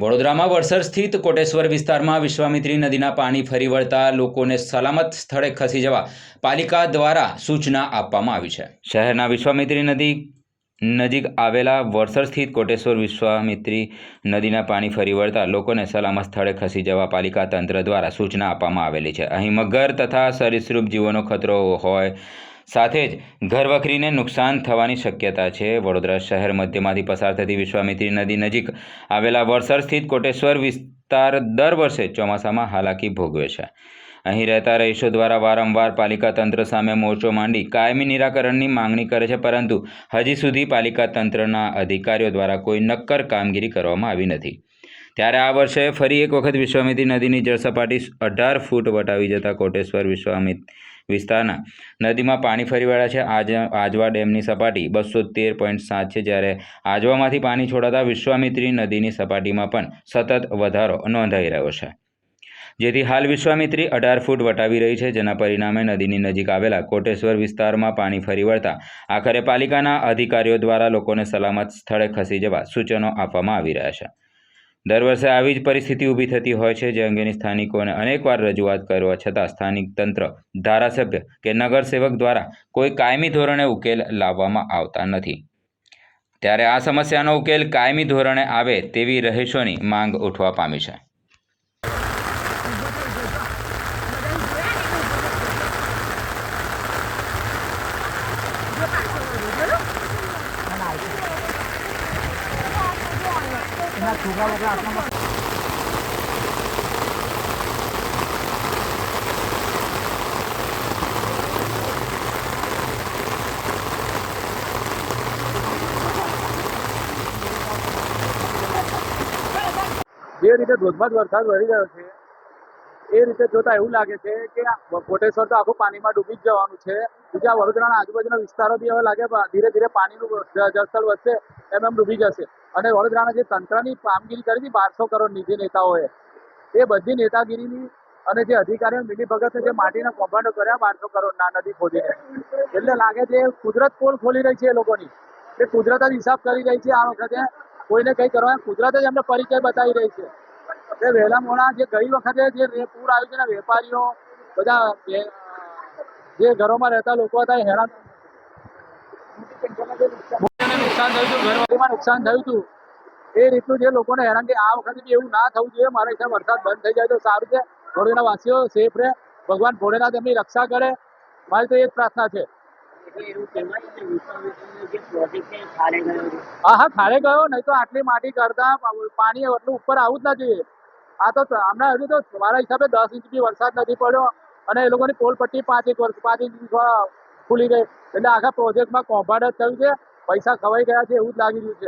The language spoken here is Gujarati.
વડોદરામાં વડસર સ્થિત કોટેશ્વર વિસ્તારમાં વિશ્વામિત્રી નદીના પાણી ફરી વળતા લોકોને સલામત સ્થળે ખસી જવા પાલિકા દ્વારા સૂચના આપવામાં આવી છે. શહેરના વિશ્વામિત્રી નદી નજીક આવેલા વરસર સ્થિત કોટેશ્વર વિશ્વામિત્રી નદીના પાણી ફરી વળતા લોકોને સલામત સ્થળે ખસી જવા પાલિકા તંત્ર દ્વારા સૂચના આપવામાં આવેલી છે. અહીં મગર તથા સરીસૃપ જીવોનો ખતરો હોય સાથે જ ઘરવખરીને નુકસાન થવાની શક્યતા છે. વડોદરા શહેર મધ્યમાંથી પસાર થતી વિશ્વામિત્રી નદી નજીક આવેલા વડસર સ્થિત કોટેશ્વર વિસ્તાર દર વર્ષે ચોમાસામાં હાલાકી ભોગવે છે. અહીં રહેતા રહીશો દ્વારા વારંવાર પાલિકા તંત્ર સામે મોરચો માંડી કાયમી નિરાકરણની માંગણી કરે છે, પરંતુ હજી સુધી પાલિકા તંત્રના અધિકારીઓ દ્વારા કોઈ નક્કર કામગીરી કરવામાં આવી નથી. ત્યારે આ વર્ષે ફરી એક વખત વિશ્વામિત્રી નદીની જળસપાટી અઢાર ફૂટ વટાવી જતા કોટેશ્વર વિશ્વામિત વિસ્તારના નદીમાં પાણી ફરી વળ્યા છે. આજ, આજવા ડેમની સપાટી બસો તેર પોઈન્ટ સાત છે. જ્યારે આજવામાંથી પાણી છોડાતા વિશ્વામિત્રી નદીની સપાટીમાં પણ સતત વધારો નોંધાઈ રહ્યો છે. જેથી હાલ વિશ્વામિત્રી અઢાર ફૂટ વટાવી રહી છે, જેના પરિણામે નદીની નજીક આવેલા કોટેશ્વર વિસ્તારમાં પાણી ફરી વળતા આખરે પાલિકાના અધિકારીઓ દ્વારા લોકોને સલામત સ્થળે ખસી જવા સૂચનો આપવામાં આવી રહ્યા છે. દર વર્ષે આવી જ પરિસ્થિતિ ઊભી થતી હોય છે, જે અંગેની સ્થાનિકોને અનેકવાર રજૂઆત કરવા છતાં સ્થાનિક તંત્ર, ધારાસભ્ય કે નગરસેવક દ્વારા કોઈ કાયમી ધોરણે ઉકેલ લાવવામાં આવતા નથી. ત્યારે આ સમસ્યાનો ઉકેલ કાયમી ધોરણે આવે તેવી રહીશોની માંગ ઉઠવા પામી છે. જે રીતે ધોધમાર વરસાદ વળી રહ્યો છે, એ રીતે જોતા એવું લાગે છે કે કોટેશ્વર તો આખું પાણીમાં ડૂબી જ જવાનું છે. બીજા વડોદરાના આજુબાજુના વિસ્તારો બી હવે લાગે, ધીરે ધીરે પાણીનું જળસ્તર વધશે, એમ એમ ડૂબી જશે. અને વડોદરાના જે તંત્રની કામગીરી કરી હતી, બારસો કરોડ જે નેતાઓએ, એ બધી નેતાગીરીની અને જે અધિકારીઓ મિલીભગત જે માટીના કૌભાંડો કર્યા, બારસો કરોડના નદી ખોદીને. એટલે લાગે છે કુદરત પોલ ખોલી રહી છે એ લોકોની. એ કુદરત જ હિસાબ કરી રહી છે આ વખતે. કોઈને કંઈ કરવા કુદરત જ એમને પરિચય બતાવી રહી છે. એ વહેલા મોડા જે ગઈ વખતે જે પૂર આવ્યું છે ને, વેપારીઓ, બધા જે- ઘરોમાં રહેતા લોકો હતા હેરાન નુકસાન થયું હતું ઘરવાળીમાં નુકસાન થયું હતું. એ રીતનું જે લોકોને હેરાન કે આ વખતે બી એવું ના થવું જોઈએ મારા હિસાબ વરસાદ બંધ થઈ જાય તો સારું છે. વડોદરા વાસીઓ સેફ રહે. ભગવાન ભોળેનાથ એમની રક્ષા કરે. મારી તો એ જ પ્રાર્થના છે. હા હા ખાડે ગયો નહીં તો આટલી માટી કરતા પાણી એટલું ઉપર આવું જ ના જોઈએ. આ તો હમણાં હજુ તો મારા હિસાબે દસ ઇંચ બી વરસાદ નથી પડ્યો અને એ લોકોની પોલ પટ્ટી પાંચ એક વર્ષ પાંચ ઇંચ ખુલી ગઈ. એટલે આખા પ્રોજેક્ટમાં કૌભાંડ જ થયું છે. પૈસા ખવાઈ ગયા છે એવું જ લાગી રહ્યું છે.